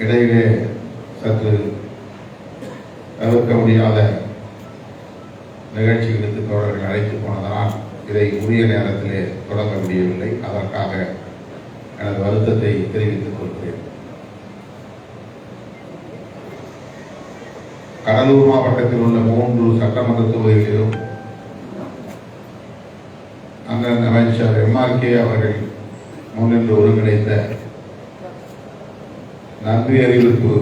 இடையிலே சற்று தவிர்க்க முடியாத நிகழ்ச்சிகளுக்கு தோழர்கள் அழைத்து போனதால் இதை உரிய நேரத்திலே தொடங்க முடியவில்லை. அதற்காக எனது வருத்தத்தை தெரிவித்துக் கொள்கிறேன். கடலூர் மாவட்டத்தில் உள்ள மூன்று சட்டமன்ற தொகுதிகளிலும் அண்ணன் அமைச்சர் எம்ஆர்கே அவர்கள் முன்னின்று ஒருங்கிணைந்த நன்றி அறிவிப்பு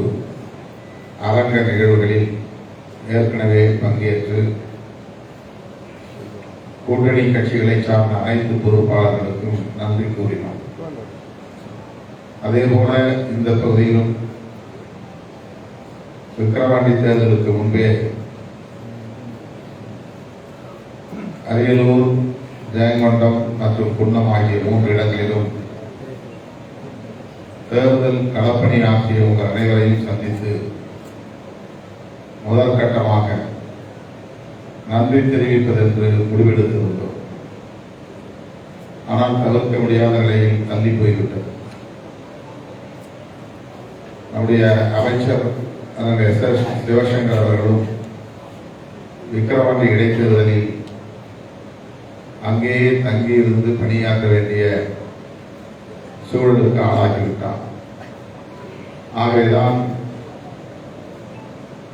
அரங்க நிகழ்வுகளில் ஏற்கனவே பங்கேற்று கூட்டணி கட்சிகளை சார்ந்த அனைத்து பொறுப்பாளர்களுக்கும் நன்றி கூறினோம். அதே போல இந்த பகுதியிலும் விக்கிரவாண்டி தேர்தலுக்கு முன்பே அரியலூர் ஜெயங்கொண்டம் மற்றும் குன்னம் ஆகிய மூன்று இடங்களிலும் தேர்தல் களப்பணி ஆகிய உங்கள் அனைவரையும் சந்தித்து முதற்கட்டமாக நன்றி தெரிவிப்பதென்று முடிவெடுத்திருந்தோம் ஆனால் தவிர்க்க முடியாத நிலையில் தள்ளி போய்விட்டது நம்முடைய அமைச்சர் அதனுடைய எஸ் எஸ் சிவசங்கர் அவர்களும் விக்கிரவாண்டி இடைத்தேர்தலில் அங்கேயே தங்கியிருந்து பணியாற்ற வேண்டிய சூழலுக்கு ஆளாகிவிட்டார் ஆகவேதான்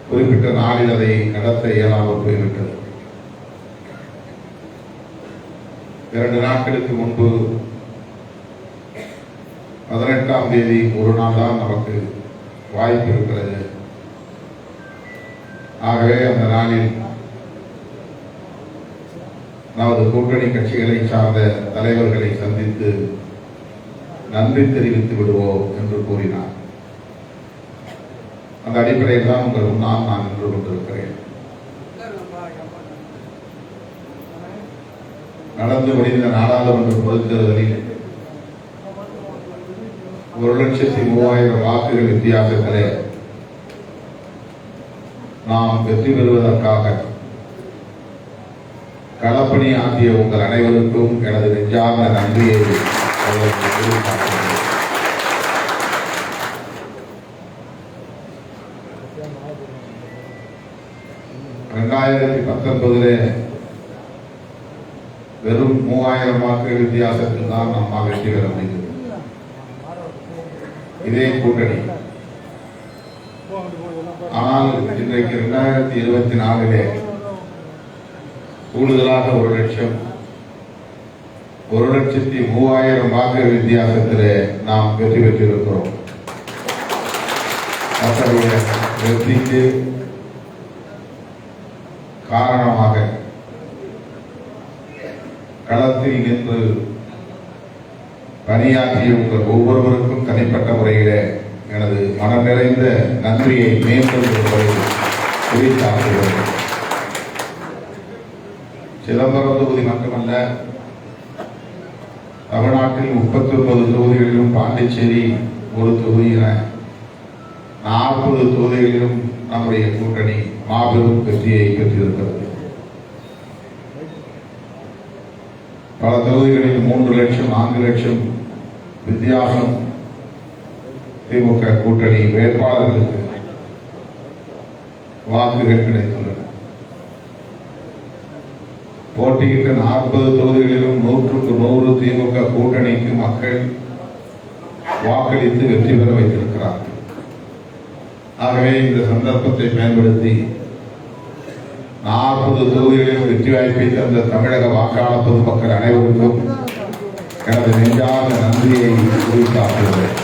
குறிப்பிட்ட நாளில் அதை நடத்த இயலாமல் போய்விட்டது. இரண்டு நாட்களுக்கு முன்பு பதினெட்டாம் தேதி ஒரு நாள் தான் நமக்கு வாய்ப்பு இருக்கிறது. ஆகவே அந்த நாளில் நமது கூட்டணி கட்சிகளை சார்ந்த தலைவர்களை சந்தித்து நன்றி தெரிவித்து விடுவோம் என்று கூறினார். அந்த அடிப்படையில் தான் உங்கள் முன்னால் நான் நின்று கொண்டிருக்கிறேன். நடந்து முடிந்த நாடாளுமன்ற பொதுத் தேர்தலில் ஒரு லட்சத்தி மூவாயிரம் வாக்குகள் வித்தியாசத்திலே நாம் வெற்றி பெறுவதற்காக களப்பணி ஆகிய உங்கள் அனைவருக்கும் எனது நெஞ்சார்ந்த நன்றியை ரெண்டாயிரத்தி பத்தொன்பதிலே வெறும் மூவாயிரம் வாக்கு வித்தியாசத்தில் தான் நம்ம வெற்றி பெற முடிந்தது. இதே கூட்டணி. ஆனால் இன்றைக்கு இரண்டாயிரத்தி இருபத்தி நாலிலே கூடுதலாக ஒரு லட்சம் ஒரு லட்சத்தி மூவாயிரம் வாக்கு வித்தியாசத்திலே நாம் வெற்றி பெற்றிருக்கிறோம். அத்தகைய வெற்றிக்கு காரணமாக களத்தில் நின்று பணியாற்றிய உங்கள் ஒவ்வொருவருக்கும் தனிப்பட்ட முறையிலே எனது மனம் நிறைந்த நன்றியை மீண்டும் குறித்தாக்குகிறேன் சிதம்பரம் தொகுதி மட்டுமல்ல தமிழ்நாட்டில் முப்பத்தி ஒன்பது தொகுதிகளிலும் பாண்டிச்சேரி ஒரு தொகுதி என நாற்பது தொகுதிகளிலும் நம்முடைய கூட்டணி மாபெரும் வெற்றியை பெற்றிருக்கிறது. பல தொகுதிகளில் மூன்று லட்சம் நான்கு லட்சம் வித்தியாசம் திமுக கூட்டணி வேட்பாளர்களுக்கு வாக்குகள் கிடைத்துள்ளன. போட்டியிட்ட நாற்பது தொகுதிகளிலும் நூற்றுக்கு நூறு திமுக கூட்டணிக்கு மக்கள் வாக்களித்து வெற்றி பெற வைத்திருக்கிறார்கள். ஆகவே இந்த சந்தர்ப்பத்தை பயன்படுத்தி நாற்பது தொகுதிகளிலும் வெற்றி வாய்ப்பை தந்த தமிழக வாக்காளர் பொதுமக்கள் அனைவருக்கும் எனது நெஞ்சார்ந்த நன்றியை குறித்தாக்குகிறேன்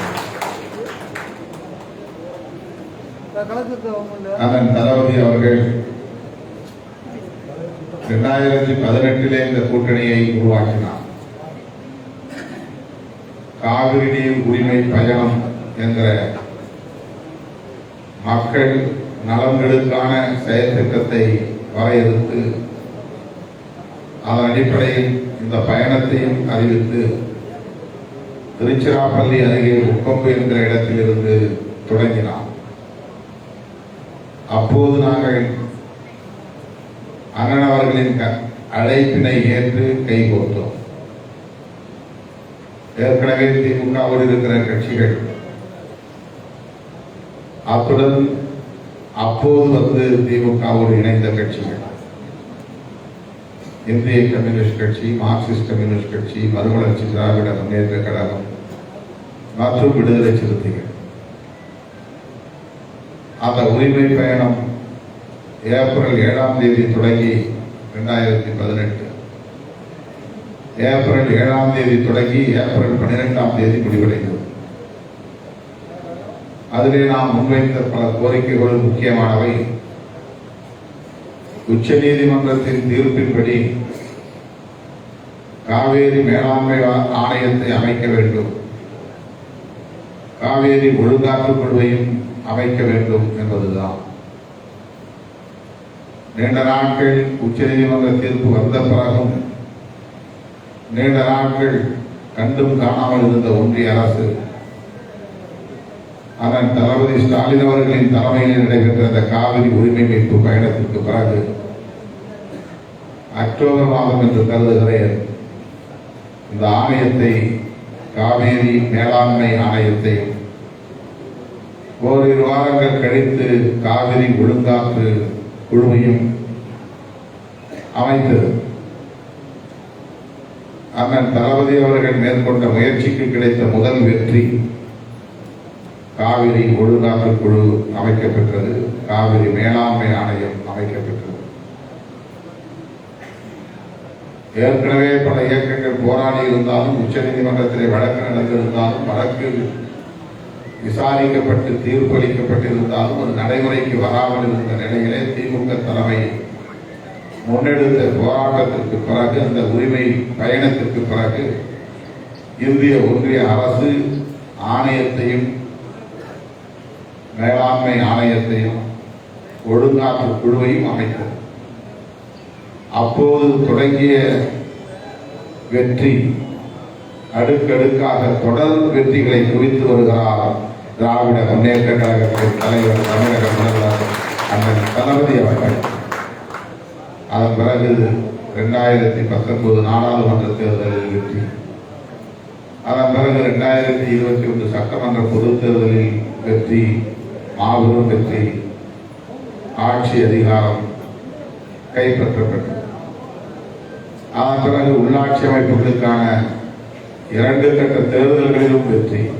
அதன் தளபதி அவர்கள் இரண்டாயிரத்தி பதினெட்டிலே இந்த கூட்டணியை உருவாக்கினார். காவிரி நீர் உரிமை பயணம் என்ற மக்கள் நலன்களுக்கான செயல் திட்டத்தை வரையறுத்து அதன் அடிப்படையில் இந்த பயணத்தையும் அறிவித்து திருச்சிராப்பள்ளி அருகே உக்கம்பு என்ற இடத்திலிருந்து தொடங்கினார். அப்போது நாங்கள் அண்ணன் அவர்களின் அழைப்பினை ஏற்று கைகோர்த்தோம். ஏற்கனவே திமுகவோடு இருக்கிற கட்சிகள். அத்துடன் அப்போது வந்து திமுகவோடு இணைந்த கட்சிகள். இந்திய கம்யூனிஸ்ட் கட்சி மார்க்சிஸ்ட் கம்யூனிஸ்ட் கட்சி மறுமலர்ச்சி திராவிட முன்னேற்ற கழகம் மற்றும் விடுதலை சிறுத்தைகள். அந்த உரிமை பயணம் ஏப்ரல் ஏழாம் தேதி தொடங்கி ரெண்டாயிரத்தி பதினெட்டு. ஏப்ரல் ஏழாம் தேதி தொடங்கி ஏப்ரல் பன்னிரெண்டாம் தேதி முடிவடைந்தது. அதிலே நாம் முன்வைத்த பல கோரிக்கைகள் முக்கியமானவை. உச்ச நீதிமன்றத்தின் தீர்ப்பின்படி காவேரி மேலாண்மை ஆணையத்தை அமைக்க வேண்டும். காவேரி ஒழுங்காற்றுக் குழுவையும் அமைக்க வேண்டும் என்பதுதான். நீண்ட நாட்கள் உச்ச நீதிமன்ற தீர்ப்பு வந்த பிறகும் நீண்ட நாட்கள் கண்டும் காணாமல் இருந்த ஒன்றிய அரசு அதன் தளபதி ஸ்டாலின் அவர்களின் தலைமையில் நடைபெற்ற இந்த காவிரி உரிமை மீட்பு பயணத்திற்கு பிறகு அக்டோபர் மாதம் என்று கருதுகிறேன். இந்த ஆணையத்தை காவேரி மேலாண்மை ஆணையத்தை ஓரிரு வாரங்கள் கழித்து காவிரி ஒழுங்காற்று குழுவையும் அமைத்தது அண்ணன் தளபதி அவர்கள் மேற்கொண்ட முயற்சிக்கு கிடைத்த முதல் வெற்றி காவிரி ஒழுங்காற்று குழு அமைக்கப்பெற்றது. காவிரி மேலாண்மை ஆணையம் அமைக்கப்பெற்றது. ஏற்கனவே பல இயக்கங்கள் போராடி இருந்தாலும் உச்சநீதிமன்றத்திலே வழக்கு நடந்திருந்தாலும் வழக்கு விசாரிக்கப்பட்டு தீர்ப்பளிக்கப்பட்டிருந்தாலும் ஒரு நடைமுறைக்கு வராமல் இருந்த நிலையிலே திமுக தலைமை முன்னெடுத்த போராட்டத்திற்கு பிறகு அந்த உரிமை பயணத்திற்கு பிறகு இந்திய ஒன்றிய அரசு ஆணையத்தையும் மேலாண்மை ஆணையத்தையும் ஒழுங்காற்று குழுவையும் அமைத்தது. அப்போது தொடங்கிய வெற்றி அடுக்கடுக்காக தொடர் வெற்றிகளை குவித்து வருகிறார் திராவிட முன்னேற்ற கழகத்தின் தலைவர் தமிழக முதல்வர் அண்ணன் தளபதி அவர்கள். அதன் பிறகு இரண்டாயிரத்தி பத்தொன்பது நாடாளுமன்ற தேர்தலில் வெற்றி. அதன் பிறகு இரண்டாயிரத்தி இருபத்தி ஒன்று சட்டமன்ற பொதுத் தேர்தலில் வெற்றி மாபெரும் வெற்றி ஆட்சி அதிகாரம் கைப்பற்றப்பட்டது. அதன் பிறகு உள்ளாட்சி அமைப்புகளுக்கான இரண்டு கட்ட தேர்தல்களிலும் வெற்றி.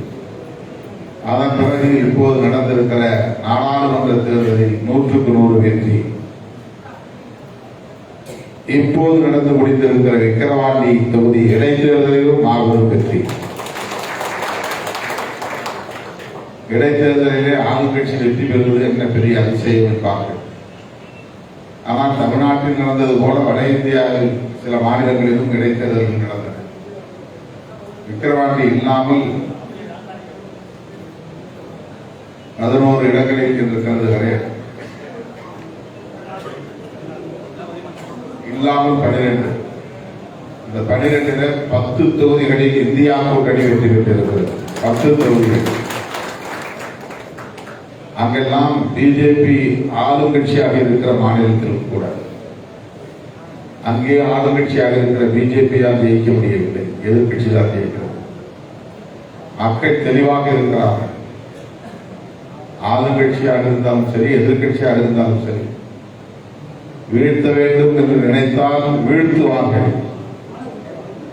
அதன் பிறகு இப்போது நடந்திருக்கிற நாடாளுமன்ற தேர்தலில் நூற்றுக்கு நூறு வெற்றி. இப்போது நடந்து முடிந்திருக்கிற விக்கிரவாண்டி தொகுதி இடைத்தேர்தலிலும் மாபெரும் வெற்றி. இடைத்தேர்தலிலே ஆளுங்கட்சி வெற்றி பெறுவது என்ன பெரிய அதிசயம் என்பார்கள். ஆனால் தமிழ்நாட்டில் நடந்தது போல வட இந்தியாவில் சில மாநிலங்களிலும் இடைத்தேர்தல்கள் நடந்தன. விக்கிரவாண்டி இல்லாமல் பதினோரு இடங்களில் என்று கருதுகிறேன் இல்லாமல் பனிரெண்டு. இந்த பனிரெண்டுல பத்து தொகுதிகளில் இந்தியா கூட்டணி வெற்றி பெற்றிருக்கிறது. பத்து தொகுதிகள். அங்கெல்லாம் பிஜேபி ஆளுங்கட்சியாக இருக்கிற மாநிலத்தில் கூட. அங்கே ஆளுங்கட்சியாக இருக்கிற பிஜேபியால் ஜெயிக்க முடியவில்லை. எதிர்கட்சி தான் ஜெயிக்கிறது. மக்கள் தெளிவாக இருக்கிறார்கள். ஆளுங்கட்சியாக இருந்தாலும் சரி எதிர்கட்சியாக இருந்தாலும் சரி வீழ்த்த வேண்டும் என்று நினைத்தால் வீழ்த்துவார்கள்.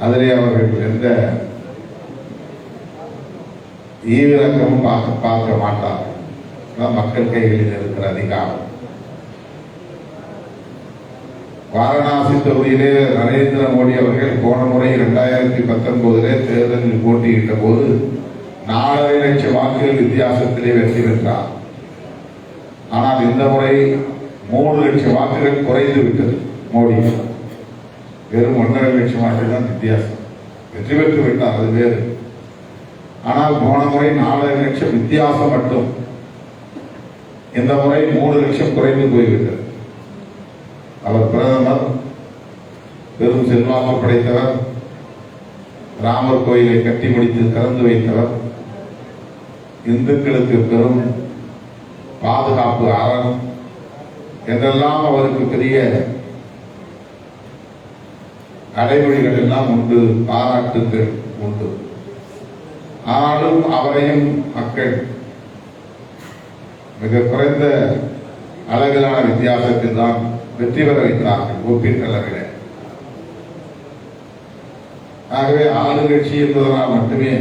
அதிலே அவர்கள் எந்த ஈவிரக்கமும் பார்க்க பார்க்க மாட்டார்கள். மக்கள் கைகளில் இருக்கிற அதிகாரம். வாரணாசி தொகுதியிலே நரேந்திர மோடி அவர்கள் போன முறை இரண்டாயிரத்தி பத்தொன்பதிலே தேர்தலில் போட்டியிட்ட போது நாலரை லட்சம் வாக்குகள் வித்தியாசத்திலே வெற்றி பெற்றார். ஆனால் இந்த முறை மூணு லட்சம் வாக்குகள் குறைந்து விட்டது மோடி. வெறும் ஒன்றரை லட்சம் வாக்குகள் தான் வித்தியாசம். வெற்றி பெற்று விட்டார் அது வேறு. ஆனால் போன முறை நாலரை லட்சம் வித்தியாசம் மட்டும். இந்த முறை மூணு லட்சம் குறைந்து போய்விட்டது. அவர் பிரதமர் பெரும் செல்வாக்கு படைத்தவர் ராமர் கோயிலை கட்டி முடித்து திறந்து வைத்தவர் இந்துக்களுக்கு பெரும் பாதுகாப்பு அறம் என்றெல்லாம் அவருக்கு பெரிய அடைமொழிகள் எல்லாம் உண்டு பாராட்டுகள் உண்டு. ஆனாலும் அவரையும் மக்கள் மிக குறைந்த அளவிலான வித்தியாசத்தில் தான் வெற்றி பெற வைத்தார்கள் ஒப்பீட்டளவிலே ஆகவே ஆளுங்கட்சி என்பதனால் மட்டுமே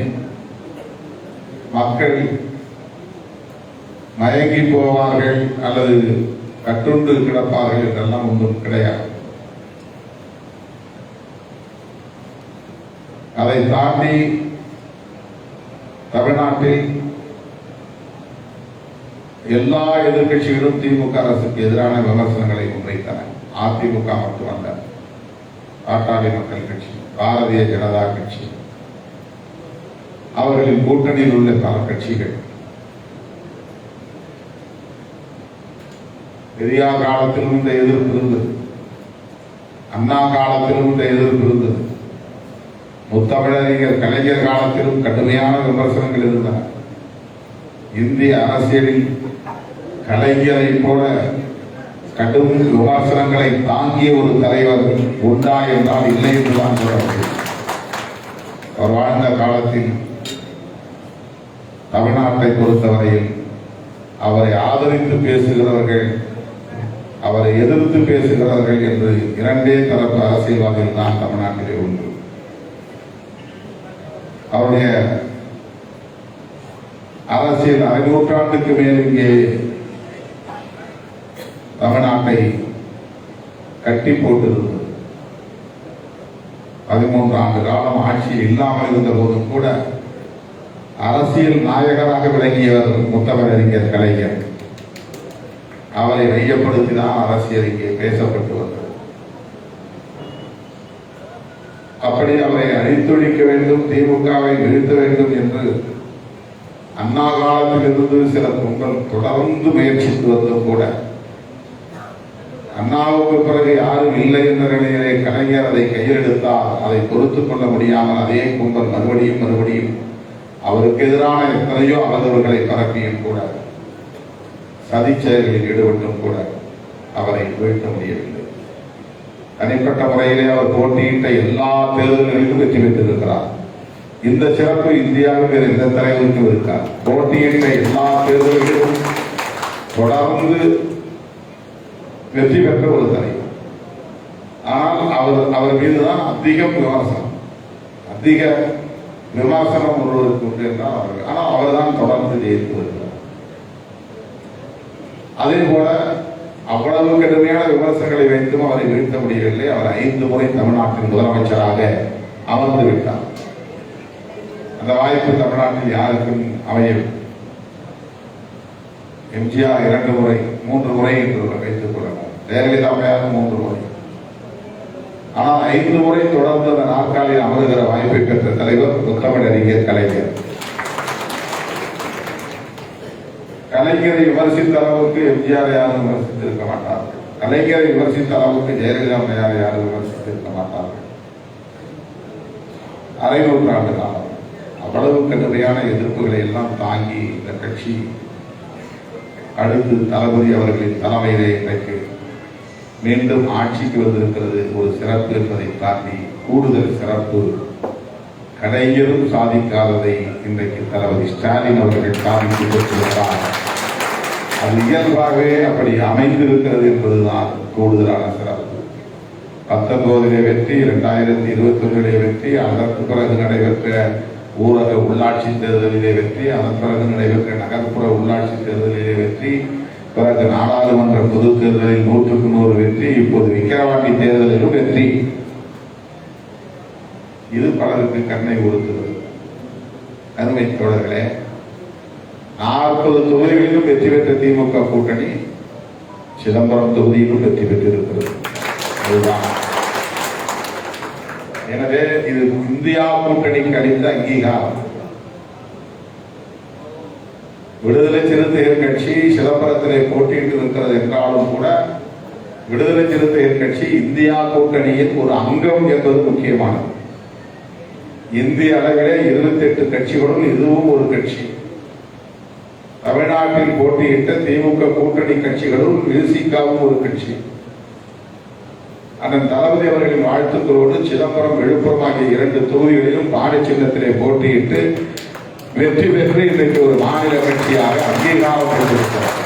மக்கள் மயங்கி போவார்கள் அல்லது கட்டுண்டு கிடப்பார்கள் என்றெல்லாம் ஒன்றும் கிடையாது. அதை தாண்டி தமிழ்நாட்டில் எல்லா எதிர்கட்சிகளும் திமுக அரசுக்கு எதிரான விமர்சனங்களை முன்வைத்தன. அதிமுக மட்டுமல்ல பாட்டாளி மக்கள் கட்சி பாரதிய ஜனதா கட்சி அவர்களின் கூட்டணியில் உள்ள பல கட்சிகள் பெரியார் காலத்திலும் இந்த எதிர்ப்பு இருந்தது. அண்ணா காலத்திலும் இந்த எதிர்ப்பு இருந்தது. முத்தமிழறிஞர் கலைஞர் காலத்திலும் கடுமையான விமர்சனங்கள் இருந்தன. இந்திய அரசியலில் கலைஞரை போல கடும் விமர்சனங்களை தாங்கிய ஒரு தலைவர் உண்டா என்றால் இல்லை என்றுதான் சொல்ல முடியும். அவர் வாழ்ந்த காலத்தில் தமிழ்நாட்டை பொறுத்தவரையில் அவரை ஆதரித்து பேசுகிறவர்கள் அவரை எதிர்த்து பேசுகிறவர்கள் என்று இரண்டே தரப்பு அரசியல்வாதிகள் தான் தமிழ்நாட்டிலே உண்டு. அவருடைய அரசியல் அரை நூற்றாண்டுக்கு மேல் இங்கே தமிழ்நாட்டை கட்டி போட்டிருந்தது. பதிமூன்று ஆண்டு காலம் ஆட்சி இல்லாமல் இருந்த போதும் கூட அரசியல் நாயகராக விளங்கியவர் முத்தமிழறிஞர் கலைஞர். அவரை மையப்படுத்தி தான் அரசியல் இங்கே பேசப்பட்டு வந்தது. அப்படி அவரை அழித்தொழிக்க வேண்டும் திமுகவை வீழ்த்த வேண்டும் என்று அண்ணா காலத்திலிருந்து சில கும்பல் தொடர்ந்து முயற்சித்து வந்தும் கூட அண்ணாவுக்கு பிறகு யாரும் இல்லை என்ற நிலையிலே கலைஞர் அதை கையெழுத்தால் அதை பொறுத்துக் கொள்ள முடியாமல் அதே கும்பல் மறுபடியும் மறுபடியும் அவருக்கு எதிரான எத்தனையோ அவதவர்களை பரப்பியும் கூட சதி செயல்களில் ஈடுபட்டும் கூட அவரை வீழ்த்த முடியவில்லை. தனிப்பட்ட முறையிலே அவர் போட்டியிட்ட எல்லா தேர்தல்களிலும் வெற்றி பெற்றிருக்கிறார். இந்த சிறப்பு இந்தியாவில் வேறு எந்த தலைவருக்கும் இருக்கார் போட்டியிட்ட எல்லா தேர்தல்களிலும் தொடர்ந்து வெற்றி பெற்ற ஒரு தலைவர். ஆனால் அவர் அவர் மீதுதான் அதிகம் விமர்சனம். அதிக விமர்சனம் ஒருவருக்கு உண்டு என்றால் அவர் ஆனால் அவர்தான் தொடர்ந்து ஜெயித்து வருகிறார் அதே போல அவ்வளவு கடுமையான விமர்சனங்களை வைத்தும் அவரை வீழ்த்த முடியவில்லை. அவர் ஐந்து முறை தமிழ்நாட்டின் முதலமைச்சராக அமர்ந்து விட்டார். அந்த வாய்ப்பு தமிழ்நாட்டில் யாருக்கும் அமையவில்லை. எம்ஜிஆர் இரண்டு முறை மூன்று முறை என்று வைத்துக் கொள்ளலாம். ஜெயலலிதா அம்மையார் மூன்று முறை. ஆனால் ஐந்து முறை தொடர்ந்து அந்த நாற்காலியில் அமருகிற வாய்ப்பை பெற்ற தலைவர் முத்தமிழறிஞர் கலைஞர். கலைஞரை விமர்சித்த அளவுக்கு எம்ஜிஆர் யாரும் விமர்சித்திருக்க மாட்டார்கள். கலைஞரை விமர்சித்த அளவுக்கு ஜெயலலிதா அம்மையார் யாரும் விமர்சித்திருக்க மாட்டார்கள். அரை நூற்றாண்டு காலம். அவ்வளவு கடுமையான எதிர்ப்புகளை எல்லாம் தாங்கி இந்த கட்சி அடுத்து தளபதி அவர்களின் தலைமையிலே இன்றைக்கு மீண்டும் ஆட்சிக்கு வந்திருக்கிறது ஒரு சிறப்பு என்பதை காட்டி கூடுதல் சிறப்பு. கலைஞரும் சாதிக்காததை இன்றைக்கு தளபதி ஸ்டாலின் அவர்கள் சாதித்து கொடுத்திருக்கிறார் அது இயல்பாகவே அப்படி அமைந்திருக்கிறது என்பதுதான் கூடுதலான சிறப்பு. பத்தொன்பதிலே வெற்றி இரண்டாயிரத்தி இருபத்தி ஒன்றிலே வெற்றி அதற்கு பிறகு நடைபெற்ற ஊரக உள்ளாட்சி தேர்தலிலே வெற்றி அதன் பிறகு நடைபெற்ற நகர்ப்புற உள்ளாட்சி தேர்தலிலே வெற்றி பிறகு நாடாளுமன்ற பொது தேர்தலில் நூற்றுக்கு நூறு வெற்றி இப்போது விக்கிரவாண்டி தேர்தலிலும் வெற்றி. இது பலருக்கு கண்ணை கொடுத்தது அருமை தோழர்களே நாற்பது தொகுதிகளிலும் வெற்றி பெற்ற திமுக கூட்டணி சிதம்பரம் தொகுதியிலும் வெற்றி பெற்றிருக்கிறது. அதுதான். எனவே இது இந்தியா கூட்டணிக்கு அளித்த அங்கீகாரம். விடுதலை சிறுத்தைகள் கட்சி சிதம்பரத்திலே போட்டியிட்டு இருக்கிறது என்றாலும் கூட விடுதலை சிறுத்தைகள் கட்சி இந்தியா கூட்டணியின் ஒரு அங்கம் என்பது முக்கியமானது. இந்திய அளவிலே இருபத்தி எட்டு கட்சிகளும் இதுவும் ஒரு கட்சி. தமிழ்நாட்டில் போட்டியிட்ட திமுக கூட்டணி கட்சிகளும் விசிகாவும் ஒரு கட்சி. அதன் தளபதி அவர்களின் வாழ்த்துக்களோடு சிதம்பரம் விழுப்புரம் ஆகிய இரண்டு தொகுதிகளிலும் பாடச்சின்னத்திலே போட்டியிட்டு வெற்றி பெற்று இன்றைக்கு ஒரு மாநில கட்சியாக அங்கீகாரம் பெற்றிருக்கிறார்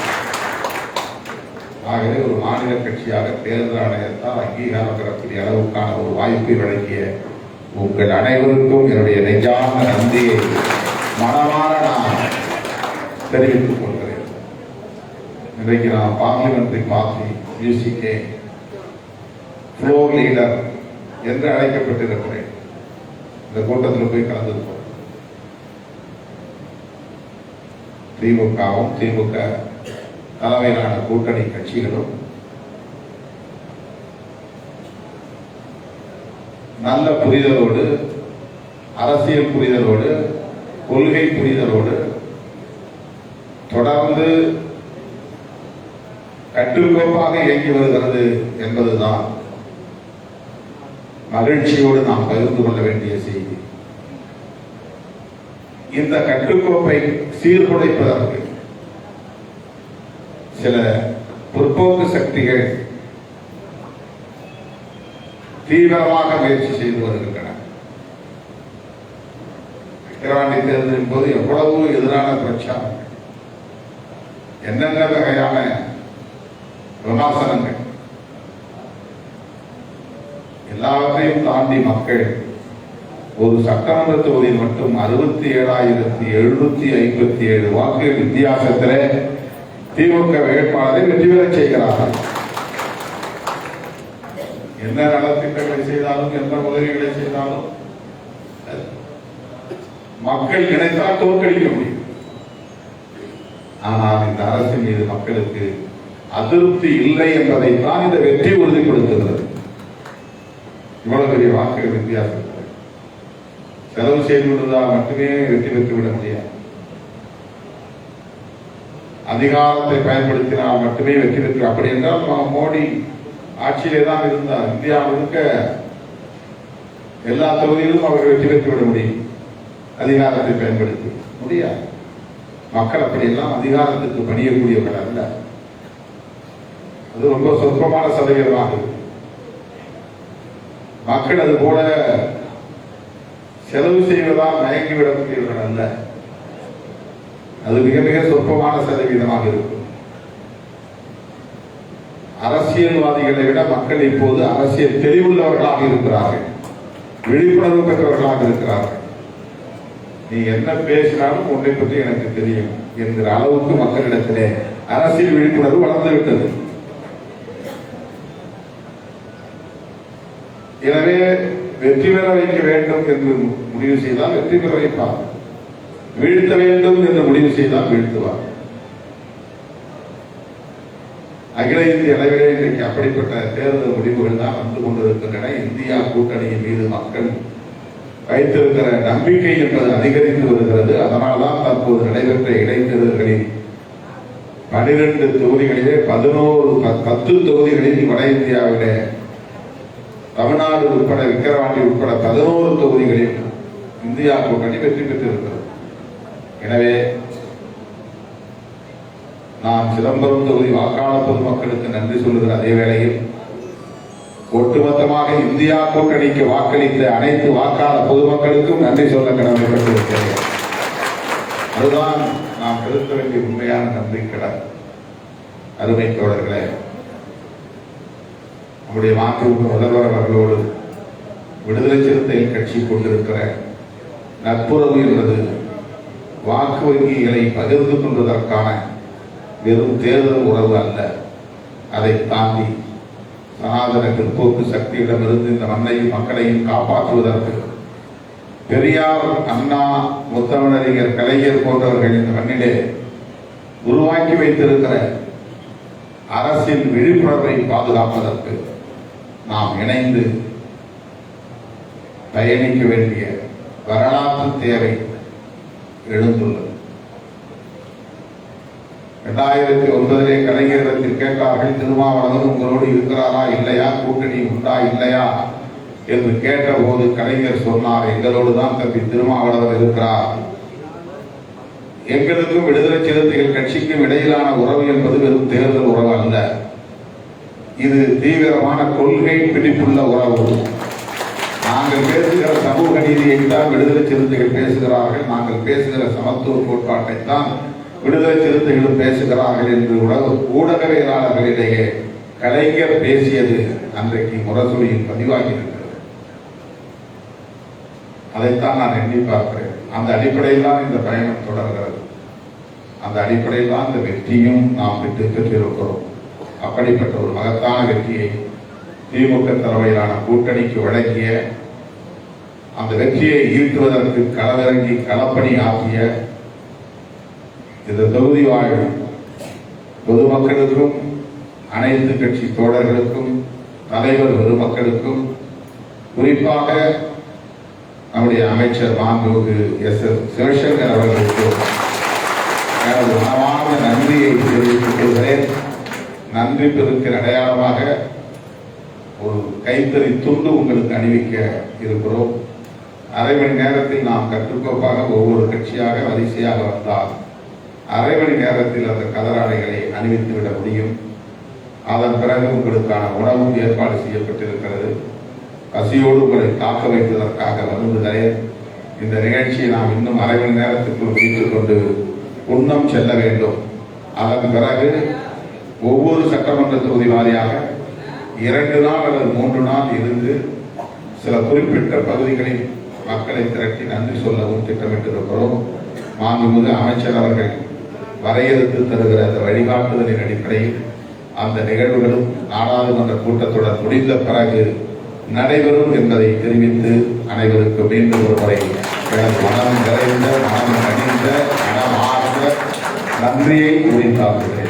ஆகவே ஒரு மாநில கட்சியாக தேர்தல் ஆணையத்தால் அங்கீகாரம் பெறக்கூடிய அளவுக்கான ஒரு வாய்ப்பை வழங்கிய உங்கள் அனைவருக்கும் என்னுடைய நெஞ்சார்ந்த நன்றியை மனமாற நான் தெரிவித்துக் கொள்கிறேன். இன்றைக்கு நான் பார்லிமெண்ட்ரி பார்ட்டி மியூசிக்கே ஃப்ளோர் லீடர் என்று அழைக்கப்பட்டிருக்கிறேன். இந்த கூட்டத்தில் போய் கலந்துருக்கோம் திமுகவும் திமுக தலைமையிலான கூட்டணி கட்சிகளும் நல்ல புரிதலோடு அரசியல் புரிதலோடு கொள்கை புரிதலோடு தொடர்ந்து கட்டுக்கோப்பாக இயங்கி வருகிறது என்பதுதான் மகிழ்ச்சியோடு நாம் பகிர்ந்து கொள்ள வேண்டிய செய்தி. இந்த கட்டுக்கோப்பை சீர்குலைப்பதற்கு. சில முற்போக்கு சக்திகள் தீவிரமாக முயற்சி செய்து வருகின்றன. தேர்தலின் போது எவ்வளவு எதிரான பிரச்சாரம். என்னென்ன வகையான விமர்சனங்கள். எல்லாவற்றையும் தாண்டி மக்கள் ஒரு சட்டமன்ற தொகுதியில் மட்டும் அறுபத்தி ஏழாயிரத்தி எழுநூத்தி ஐம்பத்தி ஏழு வாக்கு வித்தியாசத்திலே திமுக வேட்பாளரை வெற்றி பெற செய்கிறார்கள். என்ன நலத்திட்டங்களை செய்தாலும் எந்த உதவிகளை செய்தாலும் மக்கள் நினைத்தால் தோற்கடிக்க முடியும். ஆனால் இந்த அரசு மீது மக்களுக்கு அதிருப்தி இல்லை என்பதை தான் இந்த வெற்றி உறுதிப்படுத்துகிறது. இவ்வளவு பெரிய வாக்குகள் வித்தியாசம். செலவு செய்து விடுவதால் மட்டுமே வெற்றி பெற்று விட முடியாது. அதிகாரத்தை பயன்படுத்தினால் மட்டுமே வெற்றி பெற்று அப்படி என்றால் மோடி ஆட்சியிலே தான் இருந்தார். இந்தியா முழுக்க எல்லா தொகுதியிலும் அவர் வெற்றி பெற்று விட முடியும். அதிகாரத்தை பயன்படுத்தி. முடியாது. மக்கள் அப்படியெல்லாம் அதிகாரத்துக்கு பணியக்கூடியவர்கள் அல்ல. அது ரொம்ப சொற்பமான சதவீதமாக இருக்கு. மக்கள் அது போல செலவு செய்வதால் மயங்கிவிடக்கூடியவர்கள் அல்ல. அது மிக மிக சொற்பமான சதவீதமாக இருக்கும். அரசியல்வாதிகளை விட மக்கள் இப்போது அரசியல் தெளிவுள்ளவர்களாக இருக்கிறார்கள். விழிப்புணர்வு பெற்றவர்களாக இருக்கிறார்கள். நீ என்ன பேசினாலும் உன்னை பற்றி எனக்கு தெரியும் என்கிற அளவுக்கு மக்களிடத்திலே அரசியல் விழிப்புணர்வு வளர்ந்து விட்டது எனவே வெற்றி பெற வைக்க வேண்டும் என்று முடிவு செய்தால் வெற்றி பெற வைப்பார் வீழ்த்த வேண்டும் என்று முடிவு செய்தால் வீழ்த்துவார். அகில இந்திய அளவிலே இன்றைக்கு அப்படிப்பட்ட தேர்தல் முடிவுகள் தான் வந்து கொண்டிருக்கின்றன. இந்தியா கூட்டணியின் மீது மக்கள் வைத்திருக்கிற நம்பிக்கை என்பது அதிகரித்து வருகிறது. அதனால்தான் தற்போது நடைபெற்ற இடைத்தேர்தல்களில் பனிரெண்டு தொகுதிகளிலே பதினோரு பத்து தொகுதிகளில் வட இந்தியாவிலே தமிழ்நாடு உட்பட விக்கிரவாண்டி உட்பட பதினோரு தொகுதிகளில் இந்தியா கூட்டணி வெற்றி பெற்றிருக்கிறது. எனவே நாம் சிதம்பரம் தொகுதி வாக்காளர் பொதுமக்களுக்கு நன்றி சொல்லுகிற அதே வேளையில் ஒட்டுமொத்தமாக இந்தியா கூட்டணிக்கு வாக்களித்த அனைத்து வாக்காளர் பொதுமக்களுக்கும் நன்றி சொல்ல கடமைப்பட்டிருக்கிறேன். அதுதான் நாம் செலுத்த வேண்டிய உண்மையான நன்றி கடன் அருமை தோழர்களே நம்முடைய மாண்புமிகு முதல்வர் அவர்களோடு விடுதலை சிறுத்தைகள் கட்சி கொண்டிருக்கிற நட்புறவு என்பது வாக்கு வங்கிகளை பகிர்ந்து கொள்வதற்கான வெறும் தேர்தல் உறவு அல்ல. அதை தாண்டி சனாதன பிற்போக்கு சக்தியிடமிருந்து இந்த மண்ணையும் மக்களையும் காப்பாற்றுவதற்கு பெரியார் அண்ணா முத்தமிழறிஞர் கலைஞர் போன்றவர்கள் இந்த மண்ணிலே உருவாக்கி வைத்திருக்கிற அரசின் விழிப்புணர்வை பாதுகாப்பதற்கு நாம் இணைந்து பயணிக்க வேண்டிய வரலாற்று தேவை எழுந்துள்ளது. இரண்டாயிரத்தி ஒன்பதிலே கலைஞரிடத்தில் கேட்டார்கள் திருமாவளவன் உங்களோடு இருக்கிறாரா இல்லையா? கூட்டணி உண்டா இல்லையா? என்று கேட்டபோது கலைஞர் சொன்னார் எங்களோடு தான் தம்பி திருமாவளவன் இருக்கிறார். எங்களுக்கும் விடுதலை சிறுத்தைகள் கட்சிக்கும் இடையிலான உறவு என்பது வெறும் தேர்தல் உறவு அல்ல. இது தீவிரமான கொள்கை பிடிப்புள்ள உறவு. நாங்கள் பேசுகிற சமூக நீதியை தான் விடுதலை சிறுத்தைகள் பேசுகிறார்கள். நாங்கள் பேசுகிற சமத்துவ கோட்பாட்டை தான் விடுதலை சிறுத்தைகளும் பேசுகிறார்கள் என்று உலக ஊடகவியலாளர்களிடையே கலைஞர் பேசியது அன்றைக்கு முரசொலியில் பதிவாகி இருக்கிறது அதைத்தான் நான் எண்ணி பார்க்கிறேன். அந்த அடிப்படையில் தான் இந்த பயணம் தொடர்கிறது. அந்த அடிப்படையில் தான் இந்த வெற்றியும் நாம் விட்டு பெற்றிருக்கிறோம் அப்படிப்பட்ட ஒரு மகத்தான வெற்றியை திமுக தலைமையிலான கூட்டணிக்கு வழங்கிய அந்த வெற்றியை ஈட்டுவதற்கு களவிறங்கி களப்பணி ஆகிய இந்த தொகுதி வாழ் பொதுமக்களுக்கும் அனைத்து கட்சி தோழர்களுக்கும் தலைவர் பெருமக்களுக்கும் குறிப்பாக நம்முடைய அமைச்சர் மாண்புமிகு எஸ். எஸ். சிவசங்கர் அவர்களுக்கு எனது மனமான நன்றியை தெரிவித்துக் கொள்கிறேன். நன்றி பெருக்கிற அடையாளமாக ஒரு கைத்தறி துண்டு உங்களுக்கு அணிவிக்க இருக்கிறோம். அரை மணி நேரத்தில் நாம் கட்டுக்கோப்பாக ஒவ்வொரு கட்சியாக வரிசையாக வந்தால் அரை மணி நேரத்தில் அந்த கதராடைகளை அணிவித்து விட முடியும். அதன் பிறகு உங்களுக்கான உணவும் ஏற்பாடு செய்யப்பட்டிருக்கிறது. பசியோடு உங்களை காக்க வைத்ததற்காக வருந்துகிறேன். இந்த நிகழ்ச்சியை நாம் இன்னும் அரை மணி நேரத்துக்குள் முடித்துக் கொண்டு உண்ணம் செல்ல வேண்டும். அதன் பிறகு ஒவ்வொரு சட்டமன்ற தொகுதி வாரியாக இரண்டு நாள் அல்லது மூன்று நாள் இருந்து சில குறிப்பிட்ட பகுதிகளில் மக்களை திரட்டி நன்றி சொல்லவும் திட்டமிட்டிருக்கிறோம். மாண்புமிகு அமைச்சர் அவர்கள் வரையறுத்து தருகிற அந்த வழிகாட்டுதலின் அடிப்படையில் அந்த நிகழ்வுகளும் நாடாளுமன்ற கூட்டத்தொடர் முடிந்த பிறகு நடைபெறும் என்பதை தெரிவித்து அனைவருக்கும் மீண்டும் ஒரு முறை எனது மனம் நிறைந்த மனம் கணிந்த மனம் ஆர்ந்த நன்றியை உரித்தாக்குகிறேன்